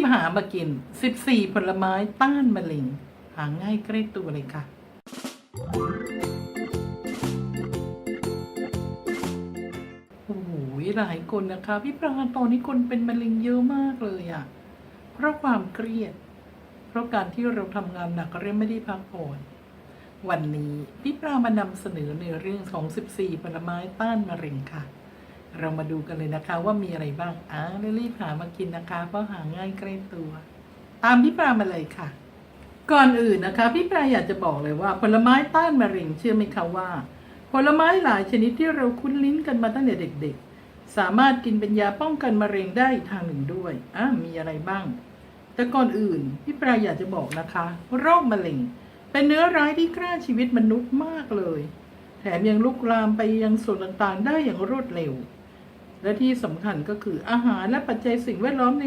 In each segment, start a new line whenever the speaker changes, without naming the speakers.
บหามากิน 14 ผลไม้ต้านมะเร็ง หาง่ายใกล้ตัวเลยค่ะ โอ้โหหลายคนนะคะ พี่ปราตอนนี้คนเป็นมะเร็งเยอะมากเลยอะเพราะความเครียด เพราะการที่เราทำงานหนักเรียไม่ได้พักผ่อน วันนี้พี่ปรามานำเสนอในเรื่องของ 14 ผลไม้ต้านมะเร็งค่ะ เรามาดูกันเลยนะคะว่ามีอะไรบ้างอ่ารีบหามากินนะคะ เพราะหาง่ายใกล้ตัว ตามพี่ปรามาเลยค่ะ ก่อนอื่นนะคะ พี่ปราอยากจะบอกเลยว่า ผลไม้ต้านมะเร็งเชื่อไหมคะว่า ผลไม้หลายชนิดที่เราคุ้นลิ้นกันมาตั้งแต่เด็ก ๆ สามารถกินเป็นยาป้องกันมะเร็งได้อีกทางหนึ่งด้วยอ่ามีอะไรบ้าง แต่ก่อนอื่นพี่ปราอยากจะบอกนะคะโรคมะเร็ง เป็นเนื้อร้ายที่ฆ่าชีวิตมนุษย์มากเลย แถมยังลุกลามไปยังส่วนต่างๆ ได้อย่างรวดเร็ว และที่สำคัญก็คืออาหารและปัจจัยสิ่งแวดล้อมใน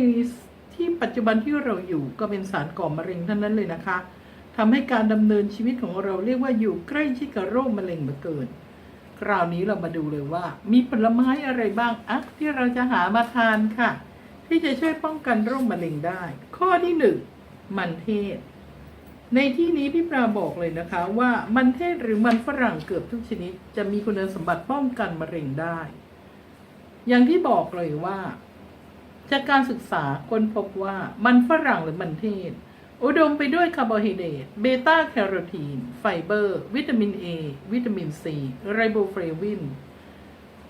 ที่ปัจจุบันที่เราอยู่ก็เป็นสารก่อมะเร็งทั้งนั้นเลยนะคะทำให้การดำเนินชีวิตของเราเรียกว่าอยู่ใกล้ชิดกับโรคมะเร็งเหลือเกิน คราวนี้เรามาดูเลยว่า มีผลไม้อะไรบ้างอะที่เราจะหามาทานค่ะ ที่จะช่วยป้องกันโรคมะเร็งได้ ข้อที่หนึ่งมันเทศ ในที่นี้พี่ปราบอกเลยนะคะว่ามันเทศหรือมันฝรั่งเกือบทุกชนิด จะมีคุณสมบัติป้องกันมะเร็งได้ อย่างที่บอกเลยว่า จากการศึกษาค้นพบว่ามันฝรั่งหรือมันเทศ อุดมไปด้วยคาร์โบไฮเดรตเบต้าแคโรทีน ไฟเบอร์ วิตามิน A วิตามิน C ไรโบเฟลวิน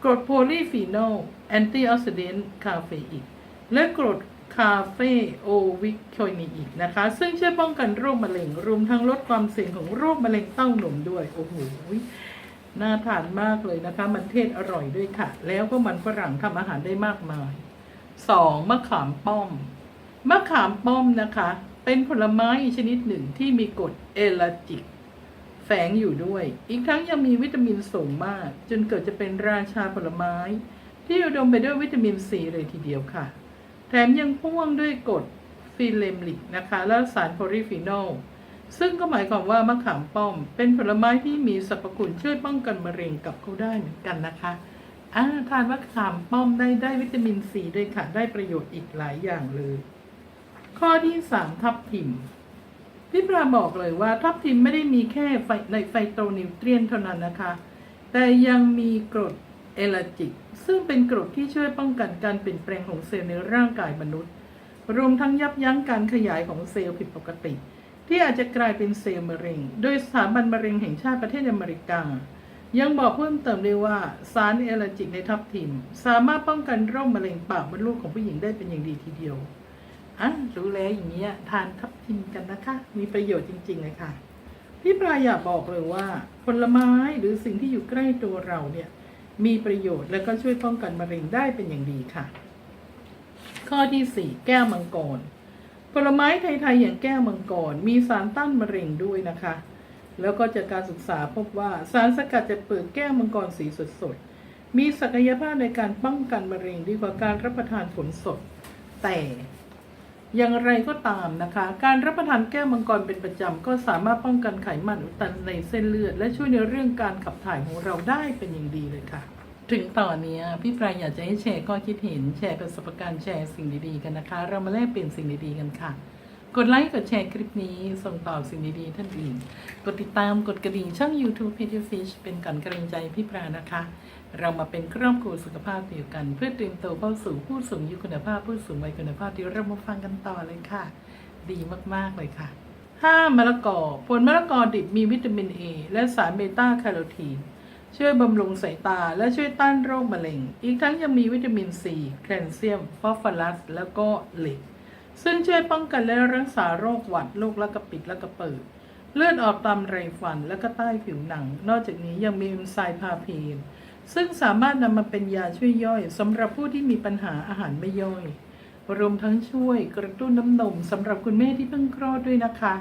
กรดโพลีฟีนอลแอนตี้ออกซิเดนต์คาเฟอีนและกรดคาเฟโอวิโคนิกนะคะ ซึ่งช่วยป้องกันโรคมะเร็ง รวมทั้งลดความเสี่ยงของโรคมะเร็งเต้านมด้วย โอ้โห น่าทานมากเลยนะคะ มันเทศอร่อยด้วยค่ะ แล้วก็มันฝรั่งทำอาหารได้มากมายสองมะขามป้อม มะขามป้อมนะคะ เป็นผลไม้ชนิดหนึ่งที่มีกรดเอลาจิก แฝงอยู่ด้วย อีกทั้งยังมีวิตามินสูงมาก จนเกิดจะเป็นราชาผลไม้ ที่อุดมไปด้วยวิตามินซีเลยทีเดียวค่ะ แถมยังพ่วงด้วยกรดฟิเลมลิกนะคะ และสารโพลีฟีนอล ซึ่งก็หมายความว่ามะขามป้อม เป็นผลไม้ที่มีสรรพคุณช่วยป้องกันมะเร็งกับเขาได้เหมือนกันนะคะอ่าทานมะขามป้อมได้ได้วิตามินซีด้วยค่ะ ได้ประโยชน์อีกหลายอย่างเลย ข้อที่สามทับทิมพี่ปราบอกเลยว่าทับทิมไม่ได้มีแค่ไฟในไฟโตนิวเทรียนเท่านั้นนะคะ แต่ยังมีกรดเอลาจิก ซึ่งเป็นกรดที่ช่วยป้องกันการเปลี่ยนแปลงของเซลล์ในร่างกายมนุษย์ รวมทั้งยับยั้งการขยายของเซลล์ผิดปกติ ที่อาจจะกลายเป็นเซลล์มะเร็ง โดยสถาบันมะเร็งแห่งชาติประเทศอเมริกา ยังบอกเพิ่มเติมด้วยว่าสารเอลจิกในทับทิม สามารถป้องกันโรคมะเร็งปากมดลูกของผู้หญิงได้เป็นอย่างดีทีเดียวอะรู้แล้วอย่างเงี้ยทานทับทิมกันนะคะ มีประโยชน์จริงๆเลยค่ะพี่ปลายอยากบอกเลยว่า ผลไม้หรือสิ่งที่อยู่ใกล้ตัวเราเนี่ย มีประโยชน์และก็ช่วยป้องกันมะเร็งได้เป็นอย่างดีค่ะ ข้อที่สี่แก้วมังกร ผลไม้ไทยๆอย่างแก้วมังกรมีสารต้านมะเร็งด้วยนะคะ แล้วก็จากการศึกษาพบว่าสารสกัดจากเปลือกแก้วมังกรสีสดๆ มีศักยภาพในการป้องกันมะเร็งดีกว่าการรับประทานผลสด แต่อย่างไรก็ตามนะคะ การรับประทานแก้วมังกรเป็นประจำก็สามารถป้องกันไขมันอุดตันในเส้นเลือด และช่วยในเรื่องการขับถ่ายของเราได้เป็นอย่างดีเลยค่ะ ถึงตอนนี้พี่ปรายอยากจะให้แชร์ข้อคิดเห็น แชร์ประสบการณ์แชร์สิ่งดีๆกันนะคะ เรามาแลกเปลี่ยนสิ่งดีๆกันค่ะ กดไลค์กดแชร์คลิปนี้ ส่งต่อสิ่งดีๆท่านอื่น กดติดตามกดกระดิ่งช่อง YouTube p e t Fish เป็นกันกำลังใจพี่ปรานะคะ เรามาเป็นครอบครัวสุขภาพเดียวกัน เพื่อเตรียมตัวเข้าสู่ผู้สูงอายุคุณภาพ ผู้สูงวัยคุณภาพที่เรามาฟังกันต่อเลยค่ะ ดีมากๆเลยค่ะ 5. มะละกอผลมะละกอดิบมีวิตามิน A และสารเบต้าแคโรทีน ช่วยบำรุงสายตาและช่วยต้านโรคมะเร็ง อีกทั้งยังมีวิตามินซีแคลเซียม ฟอสฟอรัส แล้วก็เหล็ก ซึ่งช่วยป้องกันและรักษาโรคหวัดโรคละกระปิดและกระเปิด เลือดออกตามไรฟันและก็ใต้ผิวหนัง นอกจากนี้ยังมีเอนไซม์พาเพนซึ่งสามารถนำมาเป็นยาช่วยย่อยสำหรับผู้ที่มีปัญหาอาหารไม่ย่อย รวมทั้งช่วยกระตุ้นน้ำนมสำหรับคุณแม่ที่เพิ่งคลอดด้วยนะคะ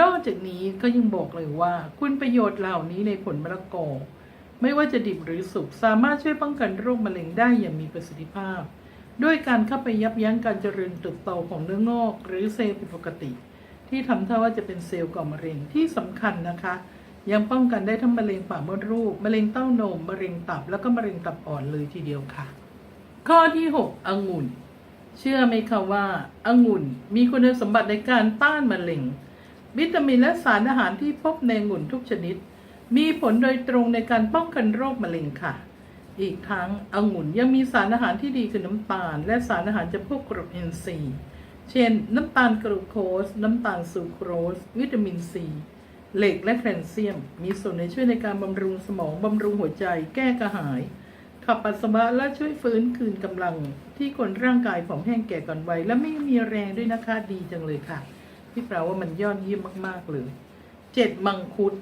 นอกจากนี้ก็ยังบอกเลยว่า คุณประโยชน์เหล่านี้ในผลมะละกอ ไม่ว่าจะดิบหรือสุกสามารถช่วยป้องกันโรคมะเร็งได้อย่างมีประสิทธิภาพ ด้วยการเข้าไปยับยั้งการเจริญเติบโตของเนื้องอก หรือเซลล์ผิดปกติ ที่ทำท่าว่าจะเป็นเซลล์ก่อมะเร็งที่สำคัญนะคะ ยังป้องกันได้ทั้งมะเร็งปากมดลูกมะเร็งเต้านมมะเร็งตับแล้วก็มะเร็งตับอ่อนเลยทีเดียวค่ะ ข้อที่ 6 องุ่น เชื่อไหมคะว่าองุ่นมีคุณสมบัติในการต้านมะเร็ง วิตามินและสารอาหารที่พบในองุ่นทุกชนิด มีผลโดยตรงในการป้องกันโรคมะเร็งค่ะ อีกทั้งองุ่นยังมีสารอาหารที่ดีคือน้ำตาล และสารอาหารจำพวกกรดเอนซีย์เช่น น้ำตาลกรูโคส น้ำตาลซูโครส วิตามินซีเหล็กและแคลเซียม มีส่วนในช่วยในการบำรุงสมองบำรุงหัวใจ แก้กระหาย ขับปัสสาวะและช่วยฟื้นคืนกำลัง ที่คนร่างกายผอมแห้งแก่ก่อนวัยและไม่มีแรงด้วยนะคะดีจังเลยค่ะ พี่แปลว่ามันยอดเยี่ยมมาก ๆ เลยเจ็ดมังคุด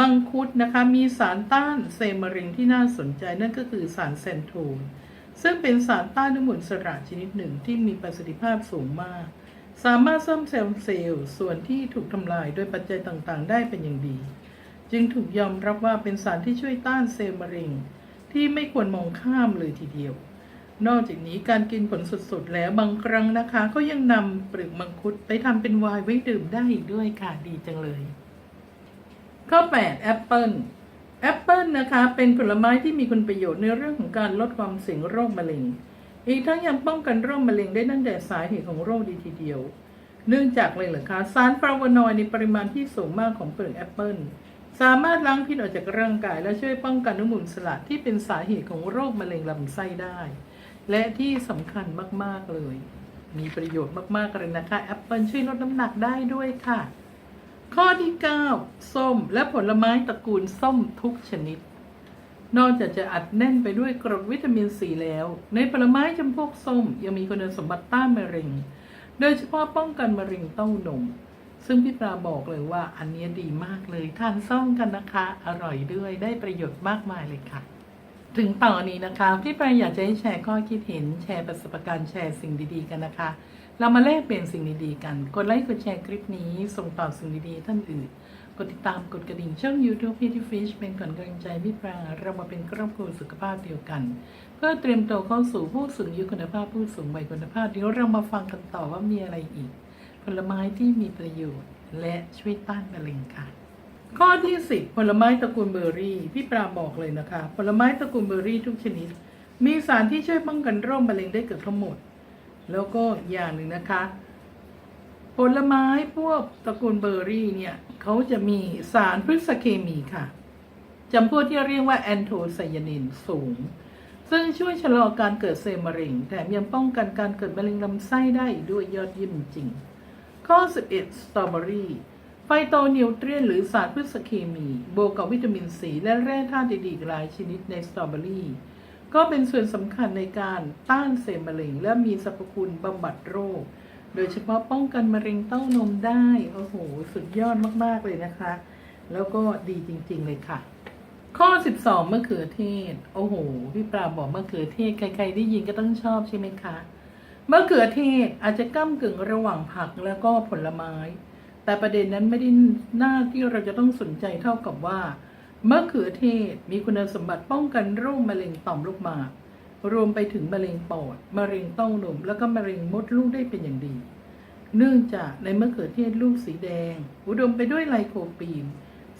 มังคุดนะคะมีสารต้านเซลล์มะเร็งที่น่าสนใจนั่นก็คือสารเซนโทน ซึ่งเป็นสารต้านอนุมูลอิสระชนิดหนึ่งที่มีประสิทธิภาพสูงมาก สามารถซ่อมแซมเซลล์ส่วนที่ถูกทำลายโดยปัจจัยต่างๆ ได้เป็นอย่างดี จึงถูกยอมรับว่าเป็นสารที่ช่วยต้านเซลล์มะเร็ง ที่ไม่ควรมองข้ามเลยทีเดียว นอกจากนี้การกินผลสดๆแล้วบางครั้งนะคะ ก็ยังนำเปลือกมังคุดไปทำเป็นไวน์ไว้ดื่มได้อีกด้วยค่ะดีจังเลย ข้อ8แอปเปิลแอปเปิลนะคะ เป็นผลไม้ที่มีคุณประโยชน์ในเรื่องของการลดความเสี่ยงโรคมะเร็ง อีกทั้งยังป้องกันโรคมะเร็งได้ตั้งแต่สาเหตุของโรคดีทีเดียว เนื่องจากเลยเหรอคะสารฟลาโวนอยด์ในปริมาณที่สูงมากของเปลือกแอปเปิลสามารถล้างพิษออกจากร่างกาย และช่วยป้องกันอนุมูลอิสระที่เป็นสาเหตุของโรคมะเร็งลำไส้ได้ และที่สำคัญมาก ๆ เลย มีประโยชน์มาก ๆ เลยนะคะแอปเปิลช่วยลดน้ำหนักได้ด้วยค่ะ ข้อที่ 9 ส้มและผลไม้ตระกูลส้มทุกชนิด นอกจากจะอัดแน่นไปด้วยกรดวิตามินซีแล้ว ในผลไม้จำพวกส้มยังมีคุณสมบัติต้านมะเร็ง โดยเฉพาะป้องกันมะเร็งเต้านม ซึ่งพี่ปลาบอกเลยว่าอันนี้ดีมากเลยทานส้มกันนะคะ อร่อยด้วยได้ประโยชน์มากมายเลยค่ะ ถึงต่อนนี้นะคะ พี่ปลาอยากจะให้แชร์ข้อคิดเห็นแชร์ประสบการณ์แชร์สิ่งดีๆกันนะคะ เรามาแลกเปลี่ยนสิ่งดีๆกัน กดไลค์ กดแชร์คลิปนี้ ส่งต่อสิ่งดีๆท่านอื่น กดติดตาม กดกระดิ่งช่อง YouTube พี่ที่ฟิชเป็นก่อนกำลังใจพี่ปลาเรามาเป็นครอบครัวสุขภาพเดียวกัน เพื่อเตรียมตัวเข้าสู่ผู้สูงอายุคุณภาพผู้สูงวัยคุณภาพเดี๋ยวเรามาฟังกันต่อว่ามีอะไรอีก ผลไม้ที่มีประโยชน์ และช่วยต้านมะเร็งค่ะ ข้อที่สิบผลไม้ตระกูลเบอร์รี่พี่ปราบอกเลยนะคะ ผลไม้ตระกูลเบอร์รี่ทุกชนิด มีสารที่ช่วยป้องกันโรคมะเร็งได้เกือบทั้งหมด แล้วก็อย่างหนึ่งนะคะ ผลไม้พวกตระกูลเบอร์รี่เนี่ยเขาจะมีสารพฤกษเคมีค่ะจำพวกที่เรียกว่าแอนโทไซยานินสูง ซึ่งช่วยชะลอการเกิดเซลล์มะเร็ง แถมยังป้องกันการเกิดมะเร็งลำไส้ได้อีกด้วยยอดเยี่ยมจริง ข้อ 11 สตรอเบอรี่ไฟโตนิวเทรียนหรือสารพืชเคมีบวกกับวิตามินซีและแร่ธาตุดีๆหลายชนิดในสตรอเบอรี่ ก็เป็นส่วนสำคัญในการต้านเซลล์มะเร็ง และมีสรรพคุณบำบัดโรค โดยเฉพาะป้องกันมะเร็งเต้านมได้ โอ้โห สุดยอดมาก ๆ เลยนะคะ แล้วก็ดีจริง ๆ เลยค่ะ ข้อ 12มะเขือเทศ โอ้โห พี่ปราบอกมะเขือเทศ ใคร ๆ ได้ยินก็ต้องชอบใช่ไหมคะมะเขือเทศอาจจะก้ากึ่งระหว่างผักแล้วก็ผลไม้ แต่ประเด็นนั้นไม่ได้หน้าที่เราจะต้องสนใจเท่ากับว่า มะเขือเทศมีคุณสมบัติป้องกันโรคมะเร็งต่อมลูกหมาก รวมไปถึงมะเร็งปอด มะเร็งเต้านม แล้วก็มะเร็งมดลูกได้เป็นอย่างดี เนื่องจากในมะเขือเทศลูกสีแดง อุดมไปด้วยไลโคปีน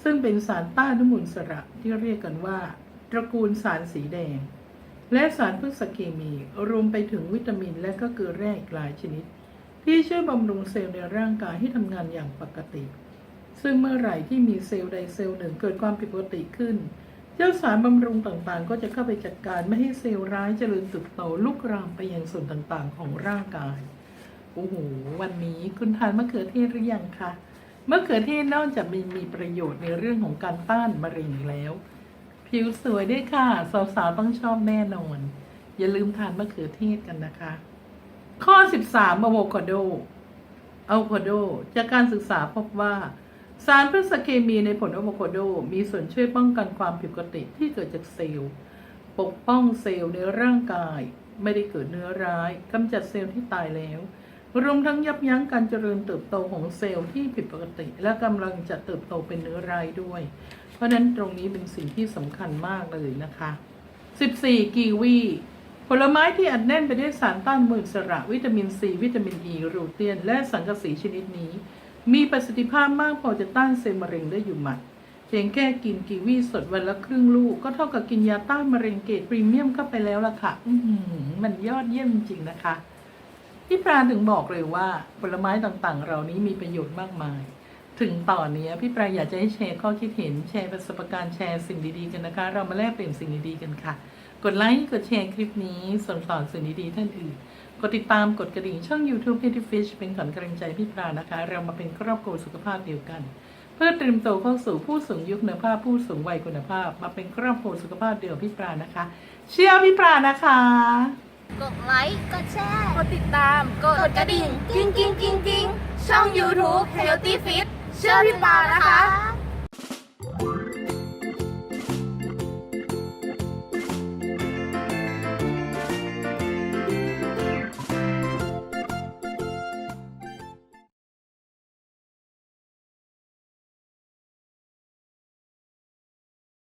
ซึ่งเป็นสารต้านอนุมูลอิสระที่เรียกกันว่า ตระกูลสารสีแดง และสารพฤกษเคมี รวมไปถึงวิตามินและก็เกลือแร่อีกหลายชนิด ที่ช่วยบำรุงเซลล์ในร่างกายให้ทำงานอย่างปกติ ซึ่งเมื่อไหร่ที่มีเซลล์ใดเซลล์หนึ่งเกิดความผิดปกติขึ้น เจ้าสารบำรุงต่างๆ ก็จะเข้าไปจัดการไม่ให้เซลล์ร้ายเจริญเติบโตลุกรามไปยังส่วนต่างๆ ของร่างกาย โอ้โห วันนี้คุณทานมะเขือเทศหรือยังคะ มะเขือเทศนอกจากมีมีประโยชน์ในเรื่องของการต้านมะเร็งแล้ว ผิวสวยด้วยค่ะ สาวๆต้องชอบแน่นอน อย่าลืมทานมะเขือเทศกันนะคะ ข้อ 13อะโวคาโดอะโวคาโด จากการศึกษาพบว่า สารพฤกษเคมีในผลอะโวคาโด มีส่วนช่วยป้องกันความผิดปกติที่เกิดจากเซลล์ ปกป้องเซลล์ในร่างกาย ไม่ได้เกิดเนื้อร้ายกำจัดเซลล์ที่ตายแล้ว รวมทั้งยับยั้งการเจริญเติบโตของเซลล์ที่ผิดปกติ และกำลังจะเติบโตเป็นเนื้อร้ายด้วย เพราะฉะนั้นตรงนี้เป็นสิ่งที่สำคัญมากเลยนะคะ 14 กีวีผลไม้ที่อัดแน่นไปด้วยสารต้านอนุมูลอิสระ วิตามินซีวิตามินอ e, ีรูเทียน และสังกะสีชนิดนี้ มีประสิทธิภาพมากพอจะต้านเซลล์มะเร็งได้อยู่หมัด เพียงแค่กินกีวีสดวันละครึ่งลูก ก็เท่ากับกินยาต้านมะเร็งเกรดพรีเมียมเข้าไปแล้วล่ะค่ะ อืมันยอดเยี่ยมจริงนะคะพี่ปราถึงบอกเลยว่าผลไม้ต่างๆ เหล่านี้มีประโยชน์มากมาย ถึงตอนนี้พี่ปราอยากจะให้แชร์ข้อคิดเห็นแชร์ประสบการณ์แชร์สิ่งดีๆกันนะคะ เรามาแลกเปลี่ยนสิ่งดีๆกันค่ะ กดไลค์กดแชร์คลิปนี้ส่งต่อสิ่งดีๆท่านอื่น ดติดตามกดกระดิ่งช่อง YouTube p e t t y Fish เป็นขวัญกำลังใจพี่ปรานะคะ เรามาเป็นครอบครัวสุขภาพเดียวกัน เพื่อเตรียมตัวเข้าสู่ผู้สูงยุคคุณภาพผู้สูงวัยคุณภาพ มาเป็นครอบครัวสุขภาพเดียวพี่ปรานะคะ เชียร์พี่ปรานะคะ
กดไลค์ กดแชร์
กดติดตาม
กดกระดิ่ง กิ้งกิ้งกิ้งกิ้งช่อง YouTube Healthy Fit เชื่อพี่ปานะคะ